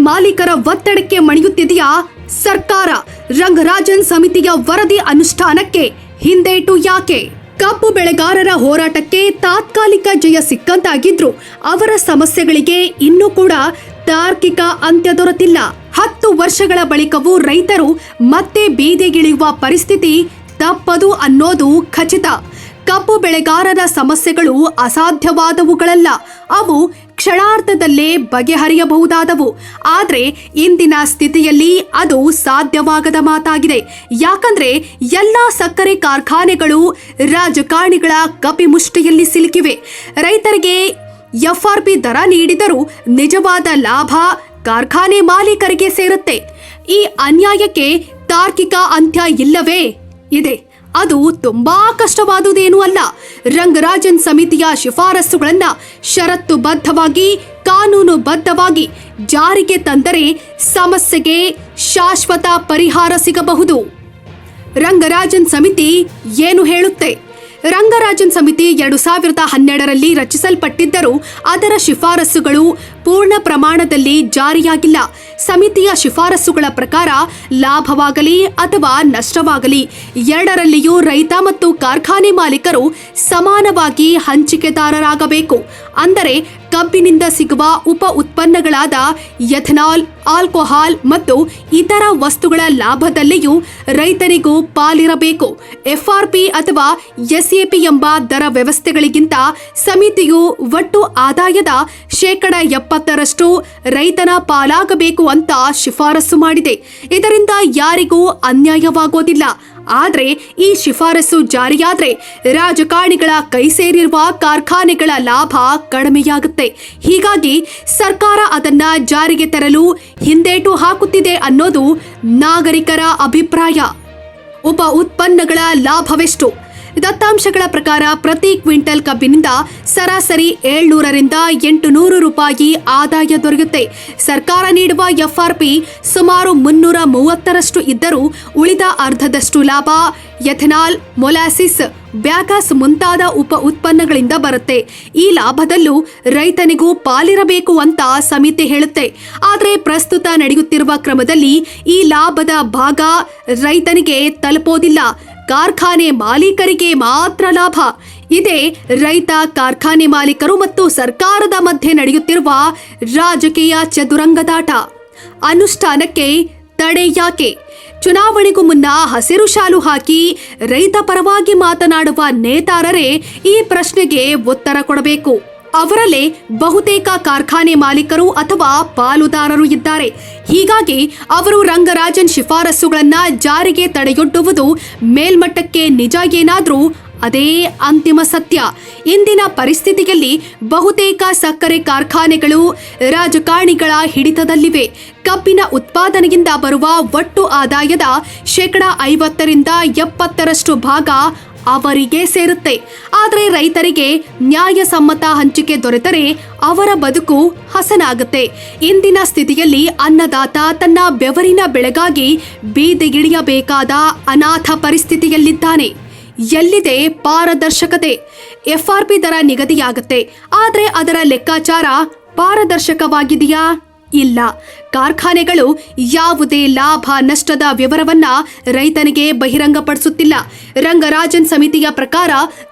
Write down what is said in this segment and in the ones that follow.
ಮಾಲೀಕರ ಒತ್ತಡಕ್ಕೆ ಮಣಿಯುತ್ತಿದೆಯಾ? ಸರ್ಕಾರ ರಂಗರಾಜನ್ ಸಮಿತಿಯ ವರದಿ ಅನುಷ್ಠಾನಕ್ಕೆ ಹಿಂದೇಟು ಯಾಕೆ? ಕಬ್ಬು ಬೆಳೆಗಾರರ ಹೋರಾಟಕ್ಕೆ ತಾತ್ಕಾಲಿಕ ಜಯ ಸಿಕ್ಕಂತಾಗಿದ್ರು. ಅವರ ಸಮಸ್ಯೆಗಳಿಗೆ ಇನ್ನೂ ಕೂಡ ತಾರ್ಕಿಕ ಅಂತ್ಯ ದೊರೆತಿಲ್ಲ. ಹತ್ತು ವರ್ಷಗಳ ಬಳಿಕವೂ ರೈತರು ಮತ್ತೆ ಬೀದಿಗಿಳಿಯುವ ಪರಿಸ್ಥಿತಿ ತಪ್ಪದು ಅನ್ನೋದು ಖಚಿತ. ಕಬ್ಬು ಬೆಳೆಗಾರರ ಸಮಸ್ಯೆಗಳು ಅಸಾಧ್ಯವಾದವುಗಳಲ್ಲ. ಅವು ಕ್ಷಣಾರ್ಧದಲ್ಲೇ ಬಗೆಹರಿಯಬಹುದಾದವು. ಆದರೆ ಇಂದಿನ ಸ್ಥಿತಿಯಲ್ಲಿ ಅದು ಸಾಧ್ಯವಾಗದ ಮಾತಾಗಿದೆ. ಯಾಕಂದ್ರೆ ಎಲ್ಲ ಸಕ್ಕರೆ ಕಾರ್ಖಾನೆಗಳು ರಾಜಕಾರಣಿಗಳ ಕಪಿಮುಷ್ಟಿಯಲ್ಲಿ ಸಿಲುಕಿವೆ. ರೈತರಿಗೆ ಎಫ್ಆರ್ಪಿ ದರ ನೀಡಿದರೂ ನಿಜವಾದ ಲಾಭ ಕಾರ್ಖಾನೆ ಮಾಲೀಕರಿಗೆ ಸೇರುತ್ತೆ. ಈ ಅನ್ಯಾಯಕ್ಕೆ ತಾರ್ಕಿಕ ಅಂತ್ಯ ಇಲ್ಲವೇ? ಇದೆ. ಅದು ತುಂಬಾ ಕಷ್ಟವಾದುದೇನೂ ಅಲ್ಲ. ರಂಗರಾಜನ್ ಸಮಿತಿಯ ಶಿಫಾರಸುಗಳನ್ನ ಷರತ್ತುಬದ್ಧವಾಗಿ, ಕಾನೂನುಬದ್ಧವಾಗಿ ಜಾರಿಗೆ ತಂದರೆ ಸಮಸ್ಯೆಗೆ ಶಾಶ್ವತ ಪರಿಹಾರ ಸಿಗಬಹುದು. ರಂಗರಾಜನ್ ಸಮಿತಿ ಏನು ಹೇಳುತ್ತೆ? ರಂಗರಾಜನ್ ಸಮಿತಿ ಎರಡು ಸಾವಿರದ ಹನ್ನೆರಡರಲ್ಲಿ ರಚಿಸಲ್ಪಟ್ಟಿದ್ದರೂ ಅದರ ಶಿಫಾರಸುಗಳು ಪೂರ್ಣ ಪ್ರಮಾಣದಲ್ಲಿ ಜಾರಿಯಾಗಿಲ್ಲ. ಸಮಿತಿಯ ಶಿಫಾರಸುಗಳ ಪ್ರಕಾರ ಲಾಭವಾಗಲಿ ಅಥವಾ ನಷ್ಟವಾಗಲಿ, ಎರಡರಲ್ಲಿಯೂ ರೈತ ಮತ್ತು ಕಾರ್ಖಾನೆ ಮಾಲೀಕರು ಸಮಾನವಾಗಿ ಹಂಚಿಕೆದಾರರಾಗಬೇಕು. ಅಂದರೆ ಕಬ್ಬಿನಿಂದ ಸಿಗುವ ಉಪ ಉತ್ಪನ್ನಗಳಾದ ಎಥನಾಲ್, ಆಲ್ಕೋಹಾಲ್ ಮತ್ತು ಇತರ ವಸ್ತುಗಳ ಲಾಭದಲ್ಲಿಯೂ ರೈತರಿಗೂ ಪಾಲಿರಬೇಕು. ಎಫ್ಆರ್ಪಿ ಅಥವಾ ಎಸ್ಎಪಿ ಎಂಬ ದರ ವ್ಯವಸ್ಥೆಗಳಿಗಿಂತ ಸಮಿತಿಯು ಒಟ್ಟು ಆದಾಯದ ಶೇಕಡ ಎಪ್ಪತ್ತರಷ್ಟು ರೈತನ ಪಾಲಾಗಬೇಕು ಅಂತ ಶಿಫಾರಸು ಮಾಡಿದೆ. ಇದರಿಂದ ಯಾರಿಗೂ ಅನ್ಯಾಯವಾಗೋದಿಲ್ಲ. ಆದ್ರೆ ಈ ಶಿಫಾರಸು ಜಾರಿಯಾದರೆ ರಾಜಕಾರಣಿಗಳ ಕೈ ಸೇರಿರುವ ಕಾರ್ಖಾನೆಗಳ ಲಾಭ ಕಡಿಮೆಯಾಗುತ್ತೆ. ಹೀಗಾಗಿ ಸರ್ಕಾರ ಅದನ್ನ ಜಾರಿಗೆ ತರಲು ಹಿಂದೇಟು ಹಾಕುತ್ತಿದೆ ಅನ್ನೋದು ನಾಗರಿಕರ ಅಭಿಪ್ರಾಯ. ಉಪ ಉತ್ಪನ್ನಗಳ ಲಾಭವೆಷ್ಟು? ದತ್ತಾಂಶಗಳ ಪ್ರಕಾರ ಪ್ರತಿ ಕ್ವಿಂಟಲ್ ಕಬ್ಬಿನಿಂದ ಸರಾಸರಿ ಏಳ್ನೂರರಿಂದ ಎಂಟು ನೂರು ರೂಪಾಯಿ ಆದಾಯ ದೊರೆಯುತ್ತೆ. ಸರ್ಕಾರ ನೀಡುವ ಎಫ್ಆರ್ಪಿ ಸುಮಾರು ಮುನ್ನೂರ ಮೂವತ್ತರಷ್ಟು ಇದ್ದರೂ ಉಳಿದ ಅರ್ಧದಷ್ಟು ಲಾಭ ಎಥೆನಾಲ್, ಮೊಲಾಸಿಸ್ ಬ್ಯಾಕಸ್ ಮುಂತಾದ ಉಪ ಉತ್ಪನ್ನಗಳಿಂದ ಬರುತ್ತೆ. ಈ ಲಾಭದಲ್ಲೂ ರೈತನಿಗೂ ಪಾಲಿರಬೇಕು ಅಂತ ಸಮಿತಿ ಹೇಳುತ್ತೆ. ಆದರೆ ಪ್ರಸ್ತುತ ನಡೆಯುತ್ತಿರುವ ಕ್ರಮದಲ್ಲಿ ಈ ಲಾಭದ ಭಾಗ ರೈತನಿಗೆ ತಲುಪೋದಿಲ್ಲ. ಕಾರ್ಖಾನೆ ಮಾಲೀಕರಿಗೆ ಮಾತ್ರ ಲಾಭ. ಇದೇ ರೈತ, ಕಾರ್ಖಾನೆ ಮಾಲೀಕರು ಮತ್ತು ಸರ್ಕಾರದ ಮಧ್ಯೆ ನಡೆಯುತ್ತಿರುವ ರಾಜಕೀಯ ಚದುರಂಗದಾಟ. ಅನುಷ್ಠಾನಕ್ಕೆ ತಡೆ ಯಾಕೆ? ಚುನಾವಣೆಗೂ ಮುನ್ನ ಹಸಿರು ಶಾಲು ಹಾಕಿ ರೈತ ಪರವಾಗಿ ಮಾತನಾಡುವ ನೇತಾರರೇ ಈ ಪ್ರಶ್ನೆಗೆ ಉತ್ತರ ಕೊಡಬೇಕು. ಅವರಲ್ಲೇ ಬಹುತೇಕ ಕಾರ್ಖಾನೆ ಮಾಲೀಕರು ಅಥವಾ ಪಾಲುದಾರರು ಇದ್ದಾರೆ. ಹೀಗಾಗಿ ಅವರು ರಂಗರಾಜನ್ ಶಿಫಾರಸುಗಳನ್ನ ಜಾರಿಗೆ ತಡೆಯೊಡ್ಡುವುದು ಮೇಲ್ಮಟ್ಟಕ್ಕೆ ನಿಜ ಏನಾದರೂ ಅದೇ ಅಂತಿಮ ಸತ್ಯ. ಇಂದಿನ ಪರಿಸ್ಥಿತಿಯಲ್ಲಿ ಬಹುತೇಕ ಸಕ್ಕರೆ ಕಾರ್ಖಾನೆಗಳು ರಾಜಕಾರಣಿಗಳ ಹಿಡಿತದಲ್ಲಿವೆ. ಕಬ್ಬಿನ ಉತ್ಪಾದನೆಯಿಂದ ಬರುವ ಒಟ್ಟು ಆದಾಯದ ಶೇಕಡ ಐವತ್ತರಿಂದ ಎಪ್ಪತ್ತರಷ್ಟು ಭಾಗ ಅವರಿಗೆ ಸೇರುತ್ತೆ. ಆದರೆ ರೈತರಿಗೆ ನ್ಯಾಯಸಮ್ಮತ ಹಂಚಿಕೆ ದೊರೆತರೆ ಅವರ ಬದುಕು ಹಸನಾಗುತ್ತೆ. ಇಂದಿನ ಸ್ಥಿತಿಯಲ್ಲಿ ಅನ್ನದಾತ ತನ್ನ ಬೆವರಿನ ಬೆಳೆಗಾಗಿ ಬೀದಿಗಿಳಿಯಬೇಕಾದ ಅನಾಥ ಪರಿಸ್ಥಿತಿಯಲ್ಲಿದ್ದಾನೆ. ಎಲ್ಲಿದೆ ಪಾರದರ್ಶಕತೆ? ಎಫ್ಆರ್ಪಿ ದರ ನಿಗದಿಯಾಗುತ್ತೆ. ಆದರೆ ಅದರ ಲೆಕ್ಕಾಚಾರ ಪಾರದರ್ಶಕವಾಗಿದೆಯಾ? ಇಲ್ಲ. ಕಾರ್ಖಾನೆಗಳು ಯಾವುದೇ ಲಾಭ ನಷ್ಟದ ವಿವರವನ್ನ ರೈತನಿಗೆ ಬಹಿರಂಗಪಡಿಸುತ್ತಿಲ್ಲ. ರಂಗರಾಜನ್ ಸಮಿತಿಯ ಪ್ರಕಾರ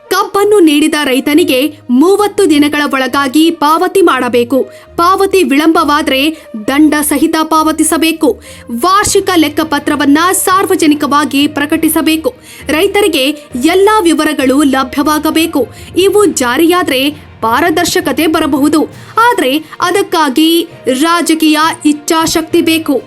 ಕಬ್ಬನ್ನು ನೀಡಿದ ರೈತನಿಗೆ ಮೂವತ್ತು ದಿನಗಳ ಒಳಗಾಗಿ ಪಾವತಿ ಮಾಡಬೇಕು. ಪಾವತಿ ವಿಳಂಬವಾದರೆ ದಂಡ ಸಹಿತ ಪಾವತಿಸಬೇಕು. ವಾರ್ಷಿಕ ಲೆಕ್ಕಪತ್ರವನ್ನ ಸಾರ್ವಜನಿಕವಾಗಿ ಪ್ರಕಟಿಸಬೇಕು. ರೈತರಿಗೆ ಎಲ್ಲಾ ವಿವರಗಳು ಲಭ್ಯವಾಗಬೇಕು. ಇವು ಜಾರಿಯಾದ್ರೆ ಪಾರದರ್ಶಕತೆ ಬರಬಹುದು. ಆದರೆ ಅದಕ್ಕಾಗಿ ರಾಜಕೀಯ ಇಚ್ಛಾಶಕ್ತಿ ಬೇಕು.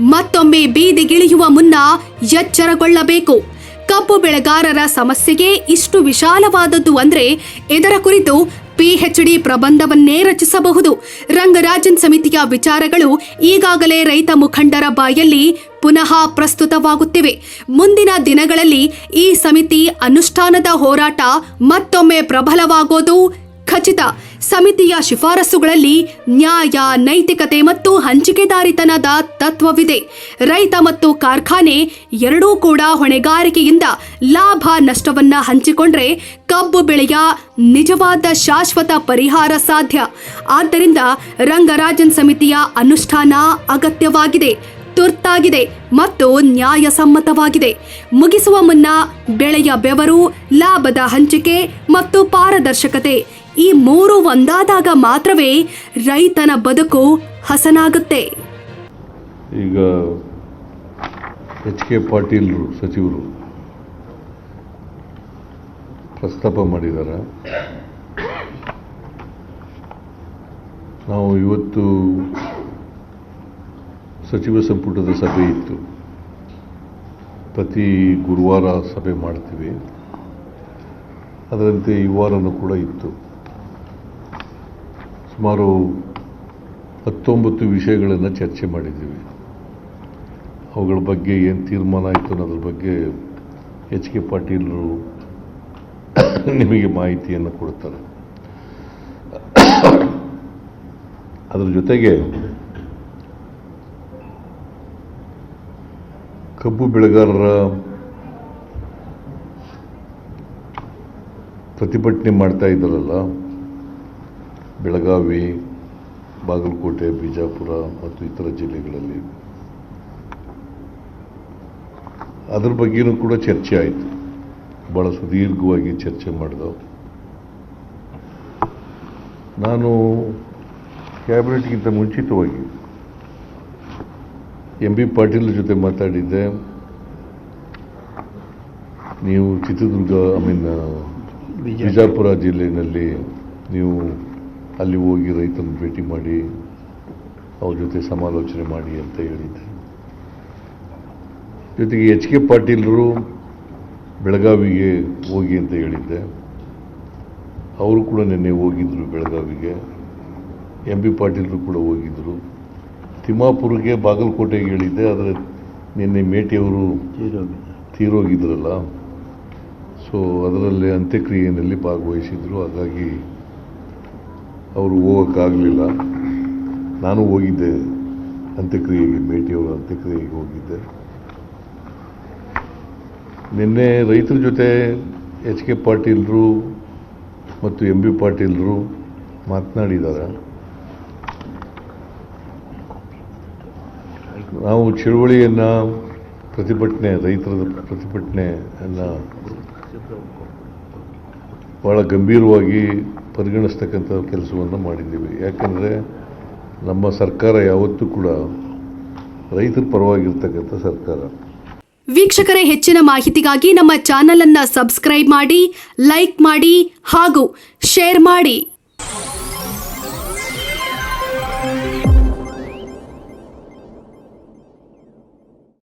ಮತ್ತೊಮ್ಮೆ ಬೀದಿಗಿಳಿಯುವ ಮುನ್ನ ಎಚ್ಚರಗೊಳ್ಳಬೇಕು. ಕಬ್ಬು ಬೆಳೆಗಾರರ ಸಮಸ್ಯೆಗೆ ಇಷ್ಟು ವಿಶಾಲವಾದದ್ದು ಅಂದ್ರೆ ಇದರ ಕುರಿತು ಪಿಎಚ್ಡಿ ಪ್ರಬಂಧವನ್ನೇ ರಚಿಸಬಹುದು. ರಂಗರಾಜನ್ ಸಮಿತಿಯ ವಿಚಾರಗಳು ಈಗಾಗಲೇ ರೈತ ಮುಖಂಡರ ಬಾಯಲ್ಲಿ ಪುನಃ ಪ್ರಸ್ತುತವಾಗುತ್ತಿವೆ. ಮುಂದಿನ ದಿನಗಳಲ್ಲಿ ಈ ಸಮಿತಿ ಅನುಷ್ಠಾನದ ಹೋರಾಟ ಮತ್ತೊಮ್ಮೆ ಪ್ರಬಲವಾಗೋದು ಖಚಿತ. ಸಮಿತಿಯ ಶಿಫಾರಸುಗಳಲ್ಲಿ ನ್ಯಾಯ, ನೈತಿಕತೆ ಮತ್ತು ಹಂಚಿಕೆದಾರಿತನದ ತತ್ವವಿದೆ. ರೈತ ಮತ್ತು ಕಾರ್ಖಾನೆ ಎರಡೂ ಕೂಡ ಹೊಣೆಗಾರಿಕೆಯಿಂದ ಲಾಭ, ನಷ್ಟವನ್ನ ಹಂಚಿಕೊಂಡ್ರೆ ಕಬ್ಬು ಬೆಳೆಯ ನಿಜವಾದ ಶಾಶ್ವತ ಪರಿಹಾರ ಸಾಧ್ಯ. ಆದ್ದರಿಂದ ರಂಗರಾಜನ್ ಸಮಿತಿಯ ಅನುಷ್ಠಾನ ಅಗತ್ಯವಾಗಿದೆ, ತುರ್ತಾಗಿದೆ ಮತ್ತು ನ್ಯಾಯಸಮ್ಮತವಾಗಿದೆ. ಮುಗಿಸುವ ಮುನ್ನ ಬೆಳೆಯ ಬೆವರು, ಲಾಭದ ಹಂಚಿಕೆ ಮತ್ತು ಪಾರದರ್ಶಕತೆ ಈ ಮೂರು ಒಂದಾದಾಗ ಮಾತ್ರವೇ ರೈತನ ಬದುಕು ಹಸನಾಗುತ್ತೆ. ಈಗ ಎಚ್ ಕೆ ಪಾಟೀಲ್ರು ಸಚಿವರು ಪ್ರಸ್ತಾಪ ಮಾಡಿದ್ದಾರೆ. ನಾವು ಇವತ್ತು ಸಚಿವ ಸಂಪುಟದ ಸಭೆ ಇತ್ತು. ಪ್ರತಿ ಗುರುವಾರ ಸಭೆ ಮಾಡ್ತೀವಿ. ಅದರಂತೆ ಈ ವಾರನೂ ಕೂಡ ಇತ್ತು. ಸುಮಾರು ಹತ್ತೊಂಬತ್ತು ವಿಷಯಗಳನ್ನು ಚರ್ಚೆ ಮಾಡಿದ್ದೀವಿ. ಅವುಗಳ ಬಗ್ಗೆ ಏನು ತೀರ್ಮಾನ ಆಯಿತು ಅನ್ನೋದ್ರ ಬಗ್ಗೆ ಎಚ್ ಕೆ ಪಾಟೀಲರು ನಿಮಗೆ ಮಾಹಿತಿಯನ್ನು ಕೊಡ್ತಾರೆ. ಅದರ ಜೊತೆಗೆ ಕಬ್ಬು ಬೆಳೆಗಾರರ ಪ್ರತಿಭಟನೆ ಮಾಡ್ತಾ ಇದ್ದಾರಲ್ಲ ಬೆಳಗಾವಿ ಬಾಗಲಕೋಟೆ ಬಿಜಾಪುರ ಮತ್ತು ಇತರ ಜಿಲ್ಲೆಗಳಲ್ಲಿ. ಅದ್ರ ಬಗ್ಗೆನೂ ಕೂಡ ಚರ್ಚೆ ಆಯಿತು. ಭಾಳ ಸುದೀರ್ಘವಾಗಿ ಚರ್ಚೆ ಮಾಡಿದವು. ನಾನು ಕ್ಯಾಬಿನೆಟ್ಗಿಂತ ಮುಂಚಿತವಾಗಿ ಎಂ ಬಿ ಪಾಟೀಲ್ ಜೊತೆ ಮಾತಾಡಿದ್ದೆ. ನೀವು ಚಿತ್ರದುರ್ಗ ಐ ಮೀನ್ ಬಿಜಾಪುರ ಜಿಲ್ಲೆಯಲ್ಲಿ ನೀವು ಅಲ್ಲಿ ಹೋಗಿ ರೈತರನ್ನು ಭೇಟಿ ಮಾಡಿ, ಅವ್ರ ಜೊತೆ ಸಮಾಲೋಚನೆ ಮಾಡಿ ಅಂತ ಹೇಳಿದ್ದೆ. ಜೊತೆಗೆ ಎಚ್ ಕೆ ಪಾಟೀಲರು ಬೆಳಗಾವಿಗೆ ಹೋಗಿ ಅಂತ ಹೇಳಿದ್ದೆ. ಅವರು ಕೂಡ ನಿನ್ನೆ ಹೋಗಿದ್ದರು ಬೆಳಗಾವಿಗೆ. ಎಂ ಬಿ ಪಾಟೀಲರು ಕೂಡ ಹೋಗಿದ್ದರು ತಿಮ್ಮಾಪುರಕ್ಕೆ ಬಾಗಲಕೋಟೆಗೆ ಹೇಳಿದ್ದೆ, ಆದರೆ ನಿನ್ನೆ ಮೇಟಿಯವರು ತೀರೋಗಿದ್ರಲ್ಲ. ಸೊ ಅದರಲ್ಲಿ ಅಂತ್ಯಕ್ರಿಯೆಯಲ್ಲಿ ಭಾಗವಹಿಸಿದ್ರು. ಹಾಗಾಗಿ ಅವರು ಹೋಗೋಕ್ಕಾಗಲಿಲ್ಲ. ನಾನು ಹೋಗಿದ್ದೆ ಅಂತ್ಯಕ್ರಿಯೆಗೆ ಭೇಟಿಯವರ ಅಂತ್ಯಕ್ರಿಯೆಗೆ ಹೋಗಿದ್ದೆ. ನಿನ್ನೆ ರೈತರ ಜೊತೆ ಎಚ್ ಕೆ ಪಾಟೀಲರು ಮತ್ತು ಎಂ ಬಿ ಪಾಟೀಲರು ಮಾತನಾಡಿದ್ದಾರೆ. ನಾವು ಚಳುವಳಿಯನ್ನು ಪ್ರತಿಭಟನೆ, ರೈತರ ಪ್ರತಿಭಟನೆಯನ್ನು ಭಾಳ ಗಂಭೀರವಾಗಿ ಪರಿಗಣಿಸ್ತಕ್ಕಂಥ ಕೆಲಸವನ್ನು ಮಾಡಿದ್ದೀವಿ. ಯಾಕಂದರೆ ನಮ್ಮ ಸರ್ಕಾರ ಯಾವತ್ತೂ ಕೂಡ ರೈತರ ಪರವಾಗಿರ್ತಕ್ಕಂಥ ಸರ್ಕಾರ. ವೀಕ್ಷಕರೇ, ಹೆಚ್ಚಿನ ಮಾಹಿತಿಗಾಗಿ ನಮ್ಮ ಚಾನೆಲ್ ಅನ್ನ ಸಬ್ಸ್ಕ್ರೈಬ್ ಮಾಡಿ, ಲೈಕ್ ಮಾಡಿ ಹಾಗೂ ಶೇರ್ ಮಾಡಿ.